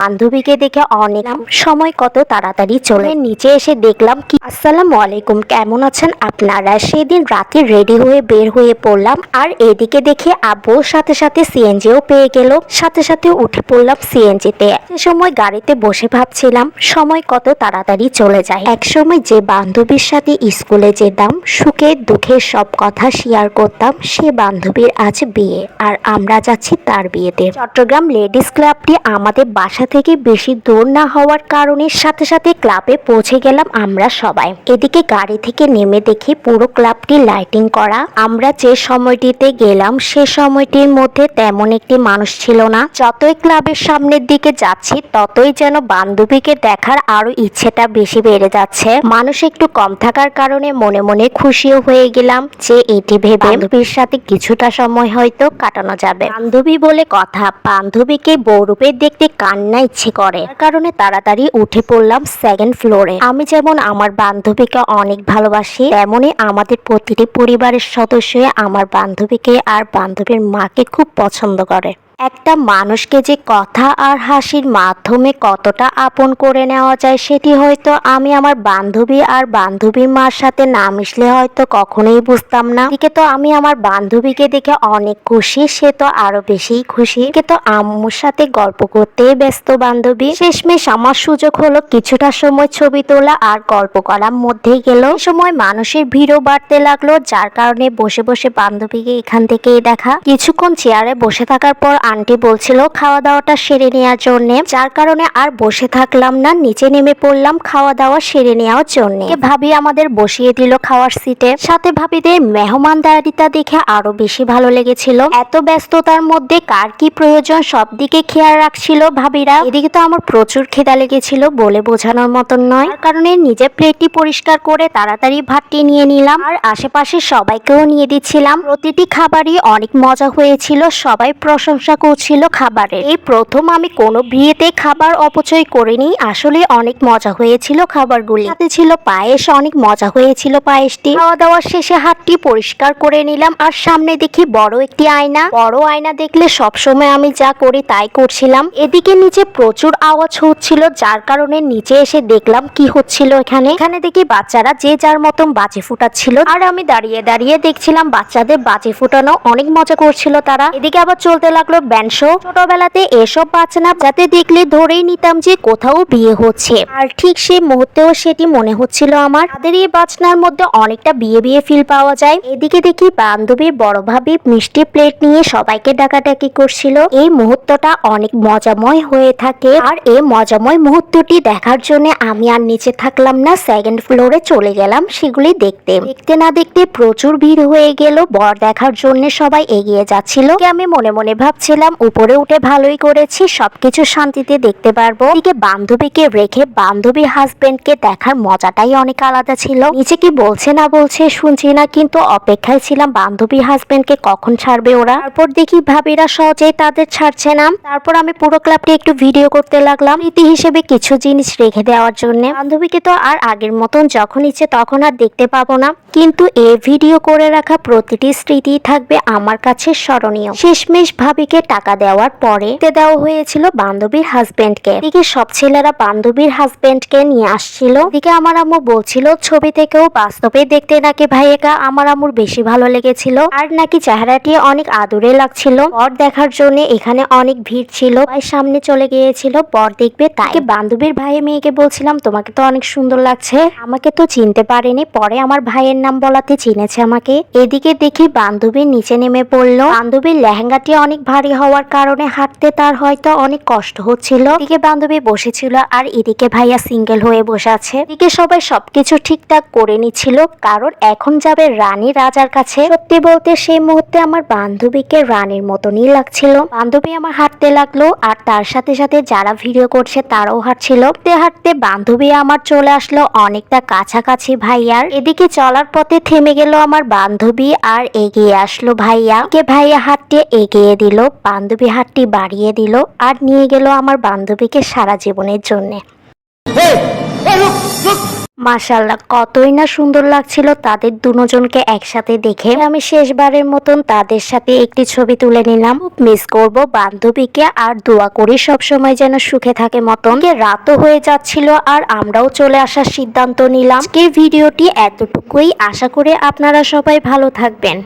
বান্ধবীকে দেখে অনেক সময় কত তাড়াতাড়ি চলে নিচে এসে দেখলাম কি। আসসালামু আলাইকুম, কেমন আছেন আপনারা? সেদিন রাতে রেডি হয়ে বের হয়ে পড়লাম আর এদিকে দেখে আব্বুর সাথে সাথে সিএনজিও পেয়ে গেল। সাথে সাথে উঠে পড়লাম সিএনজিতে। সে সময় গাড়িতে বসে ভাবছিলাম, সময় কত তাড়াতাড়ি চলে যায়। এক সময় যে বান্ধবীর সাথে স্কুলে যেতাম, সুখে দুঃখে সব কথা শেয়ার করতাম, সে বান্ধবীর আজ বিয়ে। আর আমরা যাচ্ছি তার বিয়েতে। চট্টগ্রাম লেডিস ক্লাবটি আমাদের বাসা থেকে বেশি দূর না হওয়ার কারণে সাথে সাথে ক্লাবে পৌঁছে গেলাম আমরা সবাই। এদিকে গাড়ি থেকে নেমে দেখি পুরো ক্লাবটি লাইটিং করা। আমরা যে সময়টিতে গেলাম সে সময়টির মধ্যে তেমন একটি মানুষ ছিল না। যতই ক্লাবের সামনের দিকে যাচ্ছি, ততই যেন বান্ধবীকে দেখার আরও ইচ্ছেটা বেশি বেড়ে যাচ্ছে। মানুষ একটু কম থাকার কারণে মনে মনে খুশিও হয়ে গেলাম যে এটি ভেবে বান্ধবীর সাথে কিছুটা সময় হয়তো কাটানো যাবে। বান্ধবী বলে কথা, বান্ধবীকে বৌরূপে দেখতে কান্না ইচ্ছে করে। কারণে তাড়াতাড়ি উঠে পড়লাম সেকেন্ড ফ্লোরে আমি যেমন আমার বান্ধবীকে অনেক ভালোবাসি তেমনই আমাদের প্রতিটি পরিবারের সদস্য আমার বান্ধবীকে আর বান্ধবীর মাকে খুব পছন্দ করে। একটা মানুষকে যে কথা আর হাসির মাধ্যমে কতটা আপন করে নেওয়া যায় সেটি হয়তো আমি আমার বান্ধবী আর বান্ধবীর মার সাথে না মিশলে হয়তো কখনোই বুঝতাম না। এদিকে তো আমি আমার বান্ধবীকে দেখে অনেক খুশি, সে তো আরও বেশি খুশি। কিন্তু আম্মুর সাথে গল্প করতেই ব্যস্ত বান্ধবী। শেষমেশ আমার সুযোগ হলো কিছুটা সময় ছবি তোলা আর গল্প করার মধ্যেই গেল। সময় মানুষের ভিড়ও বাড়তে লাগল, যার কারণে বসে বসে বান্ধবীকে এখান থেকেই দেখা। কিছুক্ষণ চেয়ারে বসে থাকার পর আন্টি বলছিল খাওয়া দাওয়াটা সেরে নেওয়ার জন্য। যার কারণে আর বসে থাকলাম না, নিচে নেমে পড়লাম খাওয়া দাওয়া সেরে নেওয়ার জন্য। ভাবি আমাদের বসিয়ে দিল খাওয়ার সিটে। সাথে ভাবিদের মেহমানদারিতা দেখে আরও বেশি ভালো লেগেছিল। এত ব্যস্ততার মধ্যে কার কি প্রয়োজন সব দিকে খেয়াল রাখছিল ভাবিরা। এদিকে তো আমার প্রচুর খেদা লেগেছিল বলে বোঝানোর মতন নয়। কারণে নিজের প্লেটটি পরিষ্কার করে তাড়াতাড়ি ভাতটি নিয়ে নিলাম। আর আশেপাশে সবাইকেও নিয়ে দিচ্ছিলাম। প্রতিটি খাবারই অনেক মজা হয়েছিল, সবাই প্রশংসা করছিল খাবারের। এই প্রথম আমি কোনো বিয়েতে খাবার অপচয় করিনি। আসলে অনেক মজা হয়েছিল খাবারগুলি। সাথে ছিল পায়েস, অনেক মজা হয়েছিল পায়েসটি। খাওয়া দাওয়ার শেষে হাতটি পরিষ্কার করে নিলাম আর সামনে দেখি বড় একটি আয়না। বড় আয়না দেখলে সবসময় আমি যা করি তাই করছিলাম। এদিকে নিচে প্রচুর আওয়াজ হচ্ছিল, যার কারণে নিচে এসে দেখলাম কি হচ্ছিল এখানে। এখানে দেখি বাচ্চারা যে যার মতন বাজে ফুটাচ্ছিল। আর আমি দাঁড়িয়ে দাঁড়িয়ে দেখছিলাম বাচ্চাদের বাজে ফুটানো। অনেক মজা করছিল তারা। এদিকে আবার চলতে লাগল ব্যান্ড শো ছোটবেলাতে এসব বাজনা যাতে দেখলে ধরেই নিতাম যে কোথাও বিয়ে হচ্ছে। আর ঠিক সেই মুহূর্তেও সেটি মনে হচ্ছিল আমার। তাদের এই বাজনার মধ্যে অনেকটা বিয়ে বিয়ে ফিল পাওয়া যায়। এদিকে দেখি বান্ধবীর বড় ভাবি মিষ্টি প্লেট নিয়ে সবাইকে ডাকাডাকি করছিল। এই মুহূর্তটা অনেক মজাময় হয়ে থাকে। আর এই মজাময় মুহূর্তটি দেখার জন্য আমি আর নিচে থাকলাম না সেকেন্ড ফ্লোরে চলে গেলাম সেগুলি দেখতে। দেখতে না দেখতে প্রচুর ভিড় হয়ে গেল। বর দেখার জন্য সবাই এগিয়ে যাচ্ছিল। আমি মনে মনে ভাবছিলাম উপরে উঠে ভালোই করেছি, সবকিছু শান্তিতে দেখতে পারব। এদিকে বান্ধবীকে রেখে বান্ধবী হাজবেন্ডকে দেখার মজাটাই অনেক আলাদা ছিল। নিচে কি বলছে না বলছে শুনছি না, কিন্তু অপেক্ষায় ছিলাম বান্ধবী হাজবেন্ডকে কখন ছাড়বে ওরা। তারপর দেখি ভাবিরা সহজেই তাদের ছাড়ছে না। তারপর আমি পুরো ক্লাবটি একটু ভিডিও করতে লাগলাম রীতি হিসেবে কিছু জিনিস রেখে দেওয়ার জন্য। বান্ধবীকে তো আর আগের মতন যখন ইচ্ছে তখন আর দেখতে পাবো না, কিন্তু এ ভিডিও করে রাখা প্রতিটি স্মৃতি থাকবে আমার কাছে স্মরণীয়। শেষমেশ ভাবিকে টাকা দেওয়ার পরে দেওয়া হয়েছিল বান্ধবীর হাজবেন্ডকে এদিকে সব ছেলেরা বান্ধবীর হাজবেন্ডকে নিয়ে আসছিল। এদিকে আমার আম্মু বলছিল, ছবি থেকেও বাস্তবে দেখতে নাকি ভাইয়েকা আমার আম্মুর বেশি ভালো লেগেছিল। আর নাকি চেহারাটি অনেক আদুরে লাগছিল। বর দেখার জন্য এখানে অনেক ভিড় ছিল। ভাই সামনে চলে গিয়েছিল, বর দেখবে তাই। বান্ধবীর ভাইয়ের মেয়েকে বলছিলাম, তোমাকে তো অনেক সুন্দর লাগছে। আমাকে তো চিনতে পারেনি। পরে আমার ভাইয়ের নাম বলাতে চিনেছে আমাকে। এদিকে দেখি বান্ধবীর নিচে নেমে পড়ল। বান্ধবীর লেহেঙ্গাটি অনেক ভারী হওয়ার কারণে হাঁটতে তার হয়তো অনেক কষ্ট হচ্ছিল। এদিকে বান্ধবী বসেছিল আর এদিকে ভাইয়া সিঙ্গেল হয়ে বসে আছে। এদিকে সবাই সবকিছু ঠিকঠাক করে নিচ্ছিল, কারণ এখন যাবে রানী রাজার কাছে। সত্যি বলতে সেই মুহূর্তে আমার বান্ধবীকে রানীর মতনই লাগছিল। বান্ধবী আমার হাঁটতে লাগল আর তার সাথে সাথে যারা ভিডিও করছে তারাও হাঁটছিল। হাঁটতে হাঁটতে বান্ধবী আমার চলে আসলো অনেকটা কাছাকাছি ভাইয়ার। এদিকে চলার পথে থেমে গেল আমার বান্ধবী আর এগিয়ে আসলো ভাইয়া। কে ভাইয়া হাঁটতে এগিয়ে দিল। বান্ধবী হাতটি বাড়িয়ে দিল আর নিয়ে গেল আমার বান্ধবীকে সারা জীবনের জন্য। মাশাল্লাহ কতই না সুন্দর লাগছিল তাদের দুজনকে একসাথে দেখে। আমি শেষবারের মতন তাদের সাথে একটি ছবি তুলে নিলাম। মিস করব বান্ধবীকে আর দোয়া করি সব সময় যেন সুখে থাকে মতন। রাতও হয়ে যাচ্ছিল আর আমরাও চলে আসার সিদ্ধান্ত নিলাম। আজকের ভিডিওটি এতটুকুই। আশা করে আপনারা সবাই ভালো থাকবেন।